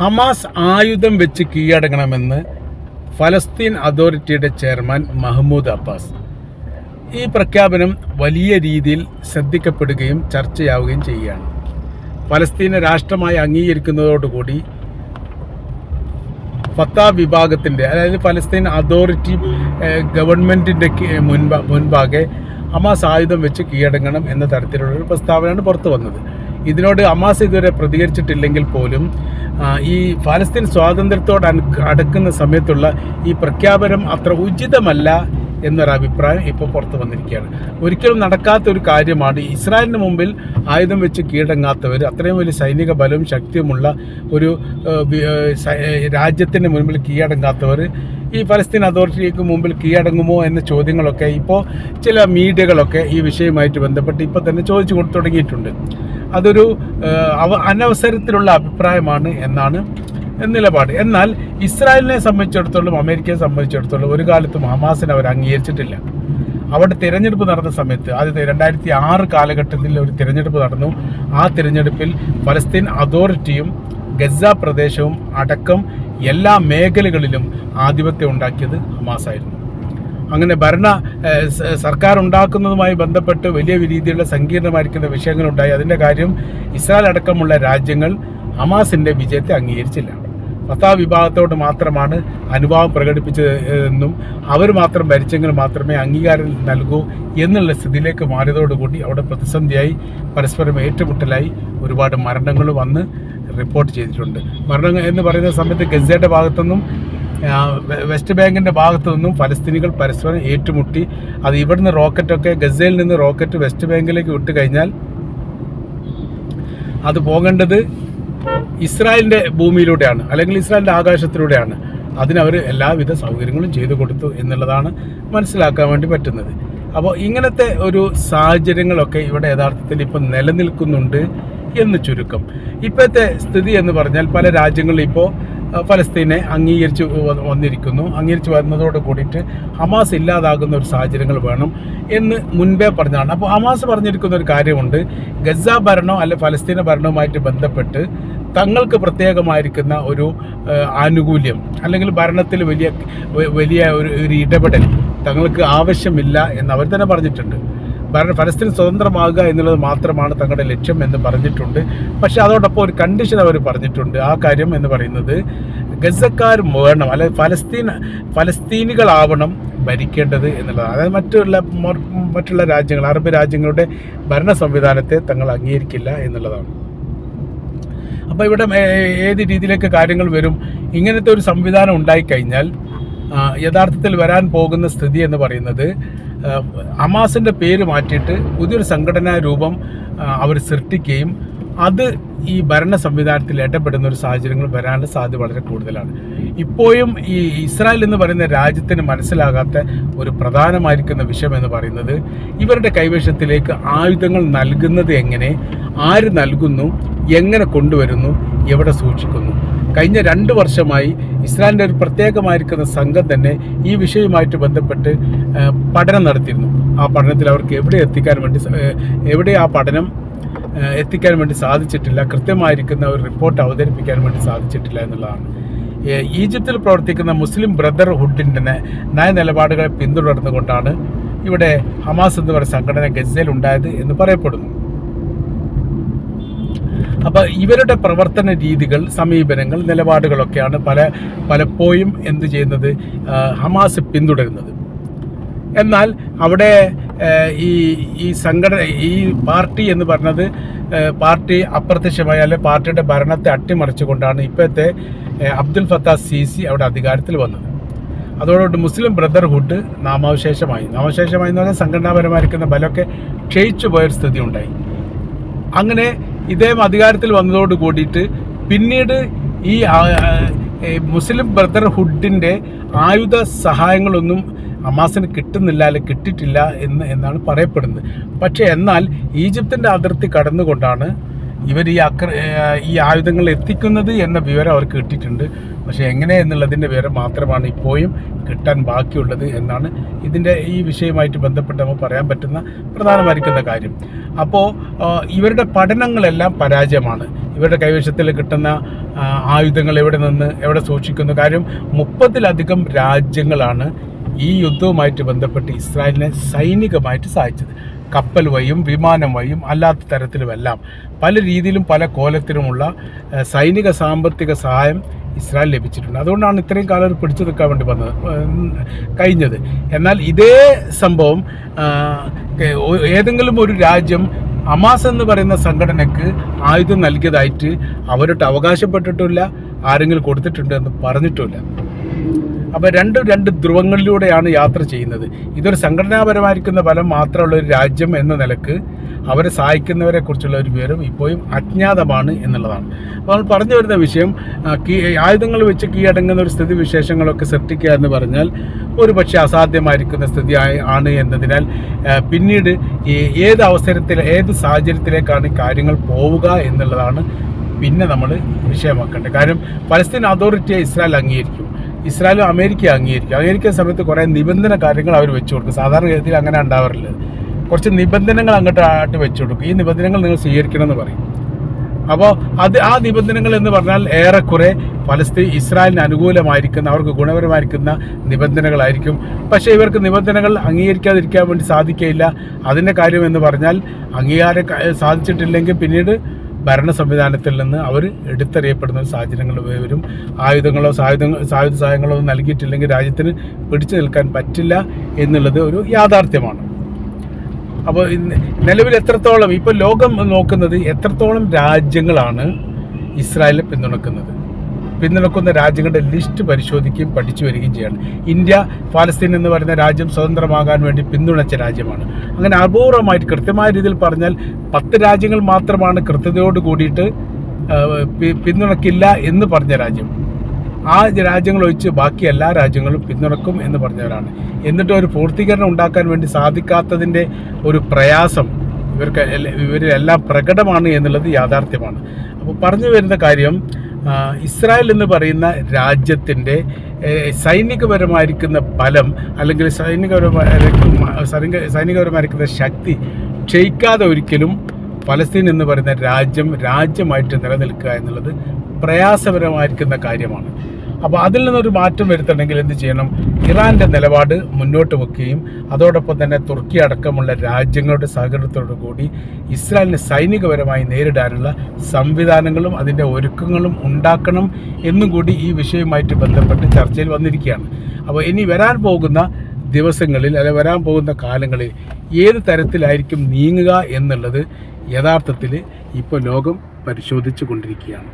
Hamas ആയുധം വെച്ച് കീഴടങ്ങണമെന്ന് ഫലസ്തീൻ അതോറിറ്റിയുടെ ചെയർമാൻ മഹ്മൂദ് അബ്ബാസ്. ഈ പ്രഖ്യാപനം വലിയ രീതിയിൽ ശ്രദ്ധിക്കപ്പെടുകയും ചർച്ചയാവുകയും ചെയ്യുകയാണ്. ഫലസ്തീനെ രാഷ്ട്രമായി അംഗീകരിക്കുന്നതോടുകൂടി ഫത്താ വിഭാഗത്തിന്റെ അതായത് ഫലസ്തീൻ അതോറിറ്റി ഗവൺമെന്റിന്റെ മുൻപാകെ ഹമാസ് ആയുധം വെച്ച് കീഴടങ്ങണം എന്ന തരത്തിലുള്ള ഒരു പ്രസ്താവനയാണ് പുറത്തു വന്നത്. ഇതിനോട് അമാസ് ഇതുവരെ പ്രതികരിച്ചിട്ടില്ലെങ്കിൽ പോലും ഈ ഫലസ്തീൻ സ്വാതന്ത്ര്യത്തോട് അടുക്കുന്ന സമയത്തുള്ള ഈ പ്രഖ്യാപനം അത്ര ഉചിതമല്ല എന്നൊരു അഭിപ്രായം ഇപ്പോൾ പുറത്തു വന്നിരിക്കുകയാണ്. ഒരിക്കലും നടക്കാത്ത ഒരു കാര്യമാണ് ഇസ്രായേലിന് മുമ്പിൽ ആയുധം വെച്ച് കീഴടങ്ങാത്തവർ അത്രയും വലിയ സൈനിക ബലവും ശക്തിയുമുള്ള ഒരു രാജ്യത്തിന്റെ മുൻപിൽ കീഴടങ്ങാത്തവർ ഈ ഫലസ്തീൻ അതോറിറ്റിക്ക് മുമ്പിൽ കീഴടങ്ങുമോ എന്ന ചോദ്യങ്ങളൊക്കെ ഇപ്പോൾ ചില മീഡിയകളൊക്കെ ഈ വിഷയവുമായിട്ട് ബന്ധപ്പെട്ട് ഇപ്പോൾ തന്നെ ചോദിച്ചു കൊടുത്തു തുടങ്ങിയിട്ടുണ്ട്. അതൊരു അനവസരത്തിലുള്ള അഭിപ്രായമാണ് എന്നാണ് നിലപാട്. എന്നാൽ ഇസ്രായേലിനെ സംബന്ധിച്ചിടത്തോളം അമേരിക്കയെ സംബന്ധിച്ചിടത്തോളം ഒരു കാലത്തും ഹമാസിനെ അവർ അംഗീകരിച്ചിട്ടില്ല. അവിടെ തിരഞ്ഞെടുപ്പ് നടന്ന സമയത്ത് ആദ്യത്തെ രണ്ടായിരത്തി ആറ് കാലഘട്ടത്തിൽ ഒരു തിരഞ്ഞെടുപ്പ് നടന്നു. ആ തിരഞ്ഞെടുപ്പിൽ ഫലസ്തീൻ അതോറിറ്റിയും ഗസ പ്രദേശവും അടക്കം എല്ലാ മേഖലകളിലും ആധിപത്യം ഉണ്ടാക്കിയത് ഹമാസായിരുന്നു. അങ്ങനെ ഭരണ സർക്കാർ ഉണ്ടാക്കുന്നതുമായി ബന്ധപ്പെട്ട് വലിയ രീതിയിലുള്ള സങ്കീർണമായിരിക്കുന്ന വിഷയങ്ങളുണ്ടായി. അതിന്റെ കാര്യം ഇസ്രായേൽ അടക്കമുള്ള രാജ്യങ്ങൾ ഹമാസിന്റെ വിജയത്തെ അംഗീകരിച്ചില്ല. ഫത്താ വിഭാഗത്തോട് മാത്രമാണ് അനുഭാവം പ്രകടിപ്പിച്ചത് എന്നും അവർ മാത്രം ഭരിച്ചെങ്കിൽ മാത്രമേ അംഗീകാരം നൽകൂ എന്നുള്ള സ്ഥിതിയിലേക്ക് മാറിയതോടുകൂടി അവിടെ പ്രതിസന്ധിയായി പരസ്പരം ഏറ്റുമുട്ടലായി ഒരുപാട് മരണങ്ങൾ വന്ന് റിപ്പോർട്ട് ചെയ്തിട്ടുണ്ട്. മരണം എന്ന് പറയുന്ന സമയത്ത് ഗസയുടെ ഭാഗത്തുനിന്നും വെസ്റ്റ് ബാങ്കിന്റെ ഭാഗത്തു നിന്നും ഫലസ്തീനികൾ പരസ്പരം ഏറ്റുമുട്ടി. അത് ഇവിടുന്ന് റോക്കറ്റൊക്കെ ഗസയിൽ നിന്ന് റോക്കറ്റ് വെസ്റ്റ് ബാങ്കിലേക്ക് വിട്ട് കഴിഞ്ഞാൽ അത് പോകേണ്ടത് ഇസ്രായേലിന്റെ ഭൂമിയിലൂടെയാണ് അല്ലെങ്കിൽ ഇസ്രായേലിന്റെ ആകാശത്തിലൂടെയാണ്. അതിനവർ എല്ലാവിധ സൗകര്യങ്ങളും ചെയ്തു കൊടുത്തു എന്നുള്ളതാണ് മനസ്സിലാക്കാൻ വേണ്ടി പറ്റുന്നത്. അപ്പോൾ ഇങ്ങനത്തെ ഒരു സാഹചര്യങ്ങളൊക്കെ ഇവിടെ യഥാർത്ഥത്തിൽ ഇപ്പം നിലനിൽക്കുന്നുണ്ട് എന്ന് ചുരുക്കം. ഇപ്പോഴത്തെ സ്ഥിതി എന്ന് പറഞ്ഞാൽ പല രാജ്യങ്ങളും ഇപ്പോൾ ഫലസ്തീനെ അംഗീകരിച്ച് വന്നിരിക്കുന്നു. അംഗീകരിച്ച് വരുന്നതോട് കൂടിയിട്ട് ഹമാസ് ഇല്ലാതാകുന്ന ഒരു സാഹചര്യങ്ങൾ വേണം എന്ന് മുൻപേ പറഞ്ഞതാണ്. അപ്പോൾ ഹമാസ് പറഞ്ഞിരിക്കുന്ന ഒരു കാര്യമുണ്ട്. ഗസ ഭരണം അല്ലെ ഫലസ്തീന ഭരണവുമായിട്ട് ബന്ധപ്പെട്ട് തങ്ങൾക്ക് പ്രത്യേകമായിരിക്കുന്ന ഒരു ആനുകൂല്യം അല്ലെങ്കിൽ ഭരണത്തിൽ വലിയ വലിയ ഒരു ഇടപെടൽ തങ്ങൾക്ക് ആവശ്യമില്ല എന്ന് അവർ തന്നെ പറഞ്ഞിട്ടുണ്ട്. ഭരണ ഫലസ്തീൻ സ്വതന്ത്രമാകുക എന്നുള്ളത് മാത്രമാണ് തങ്ങളുടെ ലക്ഷ്യം എന്ന് പറഞ്ഞിട്ടുണ്ട്. പക്ഷേ അതോടൊപ്പം ഒരു കണ്ടീഷൻ അവർ പറഞ്ഞിട്ടുണ്ട്. ആ കാര്യം എന്ന് പറയുന്നത് ഗസക്കാർ വേണം അല്ലെ ഫലസ്തീൻ ഫലസ്തീനികളാവണം ഭരിക്കേണ്ടത് എന്നുള്ളതാണ്. അതായത് മറ്റുള്ള മറ്റുള്ള രാജ്യങ്ങൾ അറബ് രാജ്യങ്ങളുടെ ഭരണ സംവിധാനത്തെ തങ്ങൾ അംഗീകരിക്കില്ല എന്നുള്ളതാണ്. അപ്പോൾ ഇവിടെ ഏത് രീതിയിലേക്ക് കാര്യങ്ങൾ വരും? ഇങ്ങനത്തെ ഒരു സംവിധാനം ഉണ്ടായിക്കഴിഞ്ഞാൽ യഥാർത്ഥത്തിൽ വരാൻ പോകുന്ന സ്ഥിതി എന്ന് പറയുന്നത് ഹമാസിന്റെ പേര് മാറ്റിയിട്ട് പുതിയൊരു സംഘടനാ രൂപം അവർ സൃഷ്ടിക്കുകയും അത് ഈ ഭരണ സംവിധാനത്തിൽ ഇടപെടുന്ന ഒരു സാഹചര്യങ്ങൾ വരാനുള്ള സാധ്യത വളരെ കൂടുതലാണ്. ഇപ്പോഴും ഈ ഇസ്രായേൽ എന്ന് പറയുന്ന രാജ്യത്തിന് മനസ്സിലാകാത്ത ഒരു പ്രധാനമായിരിക്കുന്ന വിഷയം എന്ന് പറയുന്നത് ഇവരുടെ കൈവശത്തിലേക്ക് ആയുധങ്ങൾ നൽകുന്നത് എങ്ങനെ ആര് നൽകുന്നു എങ്ങനെ കൊണ്ടുവരുന്നു എവിടെ സൂക്ഷിക്കുന്നു. കഴിഞ്ഞ രണ്ട് വർഷമായി ഇസ്രായേലിന്റെ ഒരു പ്രത്യേകമായിരിക്കുന്ന സംഘം തന്നെ ഈ വിഷയവുമായിട്ട് ബന്ധപ്പെട്ട് പഠനം നടത്തിയിരുന്നു. ആ പഠനത്തിൽ അവർക്ക് എവിടെ എത്തിക്കാൻ വേണ്ടി എവിടെ ആ പഠനം എത്തിക്കാൻ വേണ്ടി സാധിച്ചിട്ടില്ല കൃത്യമായിരിക്കുന്ന ഒരു റിപ്പോർട്ട് അവതരിപ്പിക്കാൻ വേണ്ടി സാധിച്ചിട്ടില്ല എന്നുള്ളതാണ്. ഈജിപ്തിൽ പ്രവർത്തിക്കുന്ന മുസ്ലിം ബ്രദർഹുഡിന്റെ നയ നിലപാടുകളെ പിന്തുടർന്നുകൊണ്ടാണ് ഇവിടെ ഹമാസ് എന്ന് പറയുന്ന സംഘടന ഗസയിൽ ഉണ്ടായത് എന്ന് പറയപ്പെടുന്നു. അപ്പോൾ ഇവരുടെ പ്രവർത്തന രീതികൾ സമീപനങ്ങൾ നിലപാടുകളൊക്കെയാണ് പല പലപ്പോഴും എന്ത് ചെയ്യുന്നത്? ഹമാസ് പിന്തുടരുന്നത്. എന്നാൽ അവിടെ ഈ ഈ സംഘടന ഈ പാർട്ടി എന്ന് പറഞ്ഞത് പാർട്ടി അപ്രത്യക്ഷമായ അല്ലെ പാർട്ടിയുടെ ഭരണത്തെ അട്ടിമറിച്ചുകൊണ്ടാണ് ഇപ്പോഴത്തെ അബ്ദുൽ ഫത്താ സി സി അവിടെ അധികാരത്തിൽ വന്നത്. അതോടുകൂടി മുസ്ലിം ബ്രദർഹുഡ് നാമാവശേഷമായി. നാമാവശേഷമായി എന്ന് പറഞ്ഞാൽ സംഘടനാപരമായിരിക്കുന്ന ബലമൊക്കെ ക്ഷയിച്ചു പോയൊരു സ്ഥിതി ഉണ്ടായി അങ്ങനെ ഇദ്ദേഹം അധികാരത്തിൽ വന്നതോട് കൂടിയിട്ട് പിന്നീട് ഈ മുസ്ലിം ബ്രദർഹുഡിന്റെ ആയുധ സഹായങ്ങളൊന്നും ഹമാസിന് കിട്ടുന്നില്ല അല്ലെ കിട്ടിയിട്ടില്ല എന്ന് എന്നാണ് പറയപ്പെടുന്നത്. പക്ഷേ എന്നാൽ ഈജിപ്തിന്റെ അതിർത്തി കടന്നുകൊണ്ടാണ് ഇവർ ഈ അക്ര ഈ ആയുധങ്ങൾ എത്തിക്കുന്നത് എന്ന വിവരം അവർക്ക് കിട്ടിയിട്ടുണ്ട്. പക്ഷേ എങ്ങനെ എന്നുള്ളതിന്റെ വിവരം മാത്രമാണ് ഇപ്പോഴും കിട്ടാൻ ബാക്കിയുള്ളത് എന്നാണ് ഇതിന്റെ ഈ വിഷയമായിട്ട് ബന്ധപ്പെട്ട് നമുക്ക് പറയാൻ പറ്റുന്ന പ്രധാനമായിരിക്കുന്ന കാര്യം. അപ്പോൾ ഇവരുടെ പഠനങ്ങളെല്ലാം പരാജയമാണ്. ഇവരുടെ കൈവശത്തിൽ കിട്ടുന്ന ആയുധങ്ങൾ എവിടെ നിന്ന് എവിടെ സൂക്ഷിക്കുന്നു കാര്യം മുപ്പതിലധികം രാജ്യങ്ങളാണ് ഈ യുദ്ധവുമായിട്ട് ബന്ധപ്പെട്ട് ഇസ്രായേലിനെ സൈനികമായിട്ട് സഹായിച്ചത്. കപ്പൽ വഴിയും വിമാനം വഴിയും അല്ലാത്ത തരത്തിലുമെല്ലാം പല രീതിയിലും പല കോലത്തിലുമുള്ള സൈനിക സാമ്പത്തിക സഹായം ഇസ്രായേൽ ലഭിച്ചിട്ടുണ്ട്. അതുകൊണ്ടാണ് ഇത്രയും കാലം പിടിച്ചു നിൽക്കാൻ വേണ്ടി വന്നത് കഴിഞ്ഞത്. എന്നാൽ ഇതേ സംഭവം ഏതെങ്കിലും ഒരു രാജ്യം അമാസ് എന്ന് പറയുന്ന സംഘടനയ്ക്ക് ആയുധം നൽകിയതായിട്ട് അവരോട്ട് അവകാശപ്പെട്ടിട്ടില്ല ആരെങ്കിലും കൊടുത്തിട്ടുണ്ട് എന്ന് പറഞ്ഞിട്ടുമില്ല. അപ്പോൾ രണ്ട് രണ്ട് ധ്രുവങ്ങളിലൂടെയാണ് യാത്ര ചെയ്യുന്നത്. ഇതൊരു സംഘടനാപരമായിരിക്കുന്ന ഫലം മാത്രമുള്ള ഒരു രാജ്യം എന്ന നിലയ്ക്ക് അവരെ സഹായിക്കുന്നവരെ കുറിച്ചുള്ള ഒരു വിവരം ഇപ്പോഴും അജ്ഞാതമാണ് എന്നുള്ളതാണ്. അപ്പോൾ നമ്മൾ പറഞ്ഞു വരുന്ന വിഷയം ആയുധങ്ങൾ വെച്ച് കീഴടങ്ങുന്ന ഒരു സ്ഥിതി വിശേഷങ്ങളൊക്കെ സൃഷ്ടിക്കുക എന്ന് പറഞ്ഞാൽ ഒരു പക്ഷേ അസാധ്യമായിരിക്കുന്ന സ്ഥിതി ആണ് എന്നതിനാൽ പിന്നീട് ഏത് അവസരത്തിൽ ഏത് സാഹചര്യത്തിലേക്കാണ് കാര്യങ്ങൾ പോവുക എന്നുള്ളതാണ് പിന്നെ നമ്മൾ വിഷയമാക്കേണ്ടത്. കാരണം പലസ്തീൻ അതോറിറ്റിയെ ഇസ്രായേൽ അംഗീകരിക്കും. ഇസ്രായേലും അമേരിക്കയും അംഗീകരിക്കും. അംഗീകരിക്കുന്ന സമയത്ത് കുറേ നിബന്ധന കാര്യങ്ങൾ അവർ വെച്ചു കൊടുക്കും. സാധാരണ ഗതിയിൽ അങ്ങനെ ഉണ്ടാവാറില്ല. കുറച്ച് നിബന്ധനകൾ അങ്ങോട്ട് ആയിട്ട് വെച്ചു കൊടുക്കും. ഈ നിബന്ധനകൾ നിങ്ങൾ സ്വീകരിക്കണം എന്ന് പറയും. അപ്പോൾ അത് ആ നിബന്ധനകൾ എന്ന് പറഞ്ഞാൽ ഏറെക്കുറെ പലസ്തീൻ ഇസ്രായേലിന് അനുകൂലമായിരിക്കുന്ന അവർക്ക് ഗുണപരമായിരിക്കുന്ന നിബന്ധനകളായിരിക്കും. പക്ഷേ ഇവർക്ക് നിബന്ധനകൾ അംഗീകരിക്കാതിരിക്കാൻ വേണ്ടി സാധിക്കുകയില്ല. അതിന്റെ കാര്യം എന്ന് പറഞ്ഞാൽ അംഗീകാരം സാധിച്ചിട്ടില്ലെങ്കിൽ പിന്നീട് ഭരണ സംവിധാനത്തിൽ നിന്ന് അവർ എടുത്തറിയപ്പെടുന്ന സാഹചര്യങ്ങൾ വരും. ആയുധങ്ങളോ സായുധ സായുധ സഹായങ്ങളോ നൽകിയിട്ടില്ലെങ്കിൽ രാജ്യത്തിന് പിടിച്ചു നിൽക്കാൻ പറ്റില്ല എന്നുള്ളത് ഒരു യാഥാർത്ഥ്യമാണ്. അപ്പോൾ നിലവിൽ എത്രത്തോളം ഇപ്പോൾ ലോകം നോക്കുന്നത് എത്രത്തോളം രാജ്യങ്ങളാണ് ഇസ്രായേലിനെ പിന്തുണക്കുന്നത്? പിന്തുണക്കുന്ന രാജ്യങ്ങളുടെ ലിസ്റ്റ് പരിശോധിക്കുകയും പഠിച്ചു വരികയും ചെയ്യണം. ഇന്ത്യ പാലസ്തീൻ എന്ന് പറയുന്ന രാജ്യം സ്വതന്ത്രമാകാൻ വേണ്ടി പിന്തുണച്ച രാജ്യമാണ്. അങ്ങനെ അപൂർവമായിട്ട് കൃത്യമായ രീതിയിൽ പറഞ്ഞാൽ പത്ത് രാജ്യങ്ങൾ മാത്രമാണ് കൃത്യതയോട് കൂടിയിട്ട് പിന്തുണക്കില്ല എന്ന് പറഞ്ഞ രാജ്യം. ആ രാജ്യങ്ങൾ ഒഴിച്ച് ബാക്കി എല്ലാ രാജ്യങ്ങളും പിന്തുണക്കും എന്ന് പറഞ്ഞവരാണ്. എന്നിട്ട് ഒരു പൂർത്തീകരണം ഉണ്ടാക്കാൻ വേണ്ടി സാധിക്കാത്തതിന്റെ ഒരു പ്രയാസം ഇവർക്ക് ഇവരിലെല്ലാം പ്രകടമാണ് എന്നുള്ളത് യാഥാർത്ഥ്യമാണ്. അപ്പോൾ പറഞ്ഞു വരുന്ന കാര്യം ഇസ്രായേൽ എന്ന് പറയുന്ന രാജ്യത്തിന്റെ സൈനികപരമായിരിക്കുന്ന ഫലം അല്ലെങ്കിൽ സൈനികപരമായിരിക്കുന്ന സൈനികപരമായിരിക്കുന്ന ശക്തി ക്ഷയിക്കാതെ ഒരിക്കലും ഫലസ്തീൻ എന്ന് പറയുന്ന രാജ്യം രാജ്യമായിട്ട് നിലനിൽക്കുക എന്നുള്ളത് പ്രയാസപരമായിരിക്കുന്ന കാര്യമാണ്. അപ്പോൾ അതിൽ നിന്നൊരു മാറ്റം വരുത്തണമെങ്കിൽ എന്ത് ചെയ്യണം? ഇറാന്റെ നിലപാട് മുന്നോട്ട് വെക്കുകയും അതോടൊപ്പം തന്നെ തുർക്കി അടക്കമുള്ള രാജ്യങ്ങളുടെ സഹകരണത്തോടു കൂടി ഇസ്രായേലിനെ സൈനികപരമായി നേരിടാനുള്ള സംവിധാനങ്ങളും അതിന്റെ ഒരുക്കങ്ങളും ഉണ്ടാക്കണം എന്നും കൂടി ഈ വിഷയവുമായിട്ട് ബന്ധപ്പെട്ട് ചർച്ചയിൽ വന്നിരിക്കുകയാണ്. അപ്പോൾ ഇനി വരാൻ പോകുന്ന ദിവസങ്ങളിൽ അല്ലെ വരാൻ പോകുന്ന കാലങ്ങളിൽ ഏത് തരത്തിലായിരിക്കും നീങ്ങുക എന്നുള്ളത് യഥാർത്ഥത്തിൽ ഇപ്പോൾ ലോകം പരിശോധിച്ചു കൊണ്ടിരിക്കുകയാണ്.